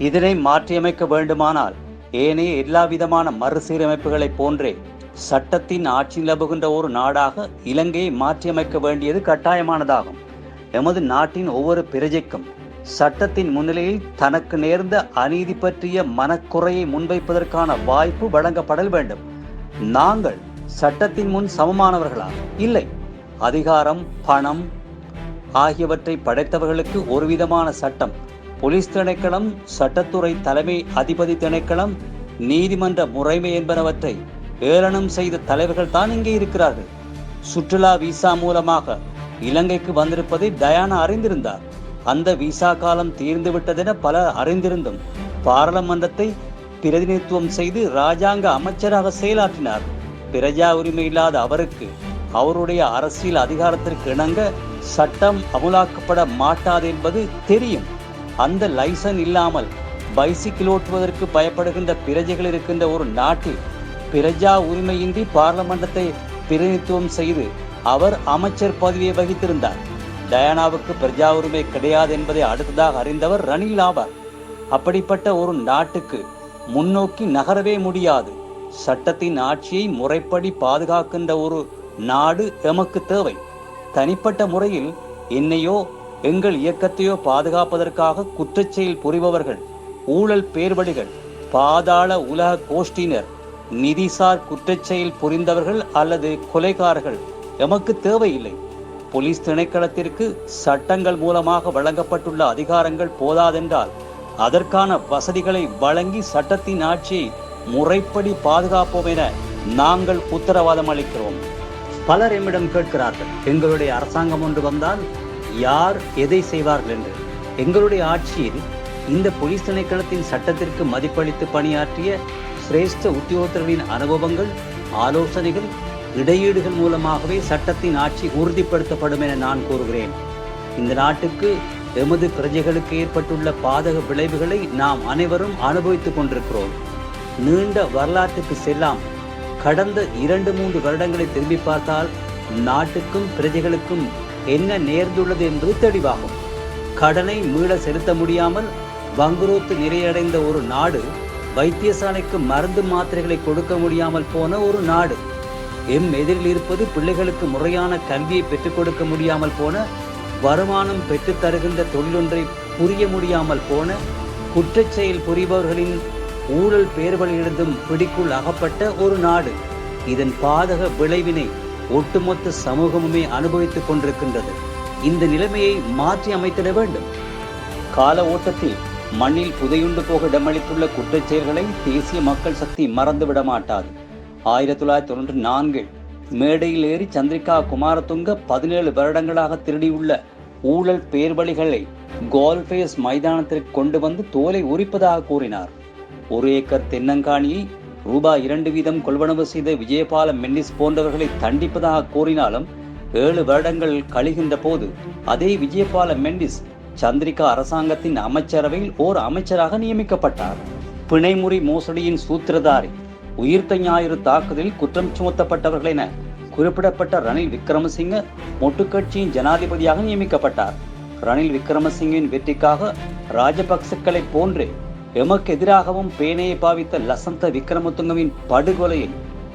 இதனை மாற்றியமைக்க வேண்டுமானால் ஏனைய எல்லா விதமான மறுசீரமைப்புகளைப் போன்றே சட்டத்தின் ஆட்சி நிலவுகின்ற ஒரு நாடாக இலங்கையை மாற்றியமைக்க வேண்டியது கட்டாயமானதாகும். எமது நாட்டின் ஒவ்வொரு பிரஜைக்கும் சட்டத்தின் முன்னிலையில் தனக்கு நேர்ந்த அநீதி பற்றிய மனக்குறையை முன்வைப்பதற்கான வாய்ப்பு வழங்கப்படல் வேண்டும். நாங்கள் சட்டத்தின் முன் சமமானவர்களா? இல்லை. அதிகாரம் பணம் ஆகியவற்றை படைத்தவர்களுக்கு ஒரு விதமான சட்டம் போலீஸ் திணைக்களம் சட்டத்துறை தலைமை அதிபதி திணைக்களம் நீதிமன்ற முறைமை என்பனவற்றை ஏளனம் செய்த தலைவர்கள் தான் இங்கே இருக்கிறார்கள். சுற்றுலா விசா மூலமாக இலங்கைக்கு வந்திருப்பதை டயானா அறிந்திருந்தார். அந்த விசா காலம் தீர்ந்துவிட்டதென பலர் அறிந்திருந்தும் பாராளுமன்றத்தை பிரதிநிதித்துவம் செய்து ராஜாங்க அமைச்சராக செயலாற்றினார். பிரஜா உரிமை இல்லாத அவருக்கு அவருடைய அரசியல் அதிகாரத்திற்கு இணங்க சட்டம் அமுலாக்கப்பட மாட்டாது என்பது தெரியும். அந்த லைசன் இல்லாமல் பைசிக்கிள் ஓட்டுவதற்கு பயப்படுகின்ற பிரஜைகள் இருக்கின்ற ஒரு நாட்டில் பிரஜா உரிமையின்றி பார்லமெண்டத்தை பிரதிநிதித்துவம் செய்து அவர் அமைச்சர் பதவியை வகித்திருந்தார். டயானாவுக்கு பிரஜா உரிமை கிடையாது என்பதை அடுத்ததாக அறிந்தவர் ரணில் ஆவார். அப்படிப்பட்ட ஒரு நாட்டுக்கு முன்னோக்கி நகரவே முடியாது. சட்டத்தின் ஆட்சியை முறைப்படி பாதுகாக்கின்ற ஒரு நாடு எமக்கு தேவை. தனிப்பட்ட முறையில் என்னையோ எங்கள் இயக்கத்தையோ பாதுகாப்பதற்காக குற்றச்செயல் புரிபவர்கள் ஊழல் பேர்வடிகள் பாதாள உலக கோஷ்டினர் நிதிசார் குற்றச்செயல் புரிந்தவர்கள் அல்லது கொலைகாரர்கள் எமக்கு தேவையில்லை. போலீஸ் திணைக்களத்திற்கு சட்டங்கள் மூலமாக வழங்கப்பட்டுள்ள அதிகாரங்கள் போதாதென்றால் அதற்கான வசதிகளை வழங்கி சட்டத்தின் ஆட்சியை முறைப்படி பாதுகாப்போம் என நாங்கள் உத்தரவாதம் அளிக்கிறோம். பலர் எம்மிடம் கேட்கிறார்கள். எங்களுடைய அரசாங்கம் ஒன்று வந்தால் யார் எதை செய்வார்கள் என்று. எங்களுடைய ஆட்சியில் இந்த போலீஸ் திணைக்களத்தின் சட்டத்திற்கு மதிப்பளித்து பணியாற்றிய சிரேஷ்ட உத்தியோகத்தர்களின் அனுபவங்கள் ஆலோசனைகள் இடையீடுகள் மூலமாகவே சட்டத்தின் ஆட்சி உறுதிப்படுத்தப்படும் என நான் கூறுகிறேன். இந்த நாட்டுக்கு எமது பிரஜைகளுக்கு ஏற்பட்டுள்ள பாதக விளைவுகளை நாம் அனைவரும் அனுபவித்துக் கொண்டிருக்கிறோம். நீண்ட வரலாற்றுக்கு செல்லாம் கடந்த இரண்டு மூன்று வருடங்களை திரும்பி பார்த்தால் நாட்டுக்கும் பிரஜைகளுக்கும் என்ன நேர்ந்துள்ளது என்பது தெளிவாகும். கடனை மீள செலுத்த முடியாமல் வங்குரோத்து நிறையடைந்த ஒரு நாடு வைத்தியசாலைக்கு மருந்து மாத்திரைகளை கொடுக்க முடியாமல் போன ஒரு நாடு. எம் எதிரில் இருப்பது பிள்ளைகளுக்கு முறையான கல்வியை பெற்றுக் கொடுக்க முடியாமல் போன வருமானம் பெற்றுத் தருகின்ற தொழிலொன்றை புரிய முடியாமல் போன குற்றச்செயல் புரிபவர்களின் ஊழல் பேர்வழியிலிருந்தும் பிடிக்குள் அகப்பட்ட ஒரு நாடு. இதன் பாதக விளைவினை ஒட்டுமொத்த சமூகமுமே அனுபவித்துக் கொண்டிருக்கின்றது. இந்த நிலைமையை மாற்றி அமைத்திட வேண்டும். கால ஓட்டத்தில் மண்ணில் புதையுண்டு போக இடமளித்துள்ள குற்றச்செயல்களை தேசிய மக்கள் சக்தி மறந்துவிட மாட்டாது. ஆயிரத்தி தொள்ளாயிரத்தி தொண்ணூற்றி நான்கில் மேடையில் ஏறி சந்திரிகா குமாரதுங்க பதினேழு வருடங்களாக திருடியுள்ள ஊழல் பேர்வழிகளை கோல்ஃபேஸ் மைதானத்திற்கு கொண்டு வந்து தோலை உரிப்பதாக கூறினார். ஒரு ஏக்கர் தென்னங்காணியை ரூபாய் இரண்டு வீதம் கொள்வனவு செய்த விஜயபால மென்னிஸ் போன்றவர்களை தண்டிப்பதாக கூறினாலும் ஏழு வருடங்கள் கழிகின்ற போது அதே விஜயபால மென்டிஸ் சந்திரிகா அரசாங்கத்தின் அமைச்சரவையில் ஓர் அமைச்சராக நியமிக்கப்பட்டார். பிணைமுறி மோசடியின் சூத்திரதாரி உயிர்த்த ஞாயிறு தாக்குதலில் குற்றம் சுமத்தப்பட்டவர்கள் என குறிப்பிடப்பட்ட ரணில் விக்ரமசிங்க மொட்டுக்கட்சியின் ஜனாதிபதியாக நியமிக்கப்பட்டார். ரணில் விக்ரமசிங்கின் வெற்றிக்காக ராஜபக்சக்களைப் போன்றே எமக்கு எதிராகவும் பேனையை பாவித்த லசந்த விக்ரமதுங்கவின் படுகொலையை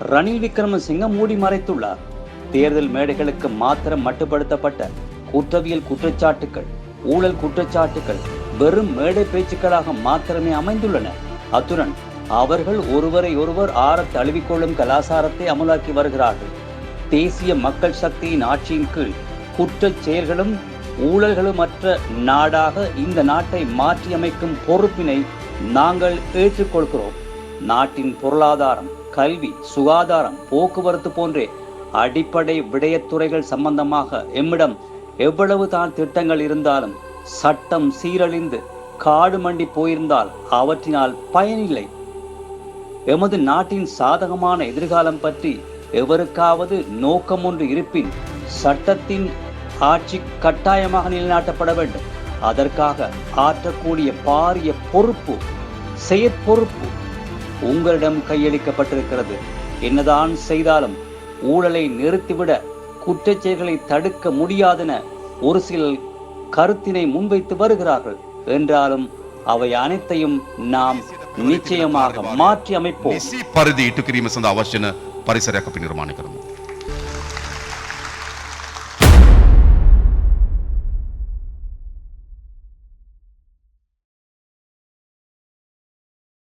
ரணில் விக்ரமசிங்க மூடி மறைத்துள்ளார். தேர்தல் மேடைகளுக்கு மாத்திரம் மட்டுப்படுத்தப்பட்ட குற்றவியல் குற்றச்சாட்டுகள் ஊழல் குற்றச்சாட்டுகள் வெறும் மேடை பேச்சுக்களாக மாத்திரமே அமைந்துள்ளன. அத்துடன் அவர்கள் ஒருவரை ஒருவர் ஆறத் தழுவிக்கொள்ளும் கலாசாரத்தை அமலாக்கி வருகிறார்கள். தேசிய மக்கள் சக்தியின் ஆட்சியின் கீழ் குற்றச் செயல்களும் ஊழல்களுமற்ற நாடாக இந்த நாட்டை மாற்றியமைக்கும் பொறுப்பினை நாங்கள் ஏற்றுக்கொள்கிறோம். நாட்டின் பொருளாதாரம் கல்வி சுகாதாரம் போக்குவரத்து போன்றே அடிப்படை விடயத்துறைகள் சம்பந்தமாக எம்மிடம் எவ்வளவு தான் திட்டங்கள் இருந்தாலும் சட்டம் சீரழிந்து காடு மண்டி போயிருந்தால் அவற்றினால் பயனில்லை. எமது நாட்டின் சாதகமான எதிர்காலம் பற்றி எவருக்காவது நோக்கம் ஒன்று இருப்பின் சட்டத்தின் ஆட்சி கட்டாயமாக நிலைநாட்டப்பட வேண்டும். அதற்காக ஆற்றக்கூடிய பாரிய பொறுப்பு செயற்பொறுப்பு உங்களிடம் கையளிக்கப்பட்டிருக்கிறது. என்னதான் செய்தாலும் ஊழலை நிறுத்திவிட குற்றச்செயல்களை தடுக்க முடியாதென ஒரு சிலர் கருத்தினை முன்வைத்து வருகிறார்கள். என்றாலும் அவை அனைத்தையும் நாம் நிச்சயமாக மாற்றி அமைப்போம். ಪರಿಧಿ ಇಟ್ಟು ಕ್ರೀಮ ಸಂದ ಅವಶ್ಯನ ಪರಿಸರ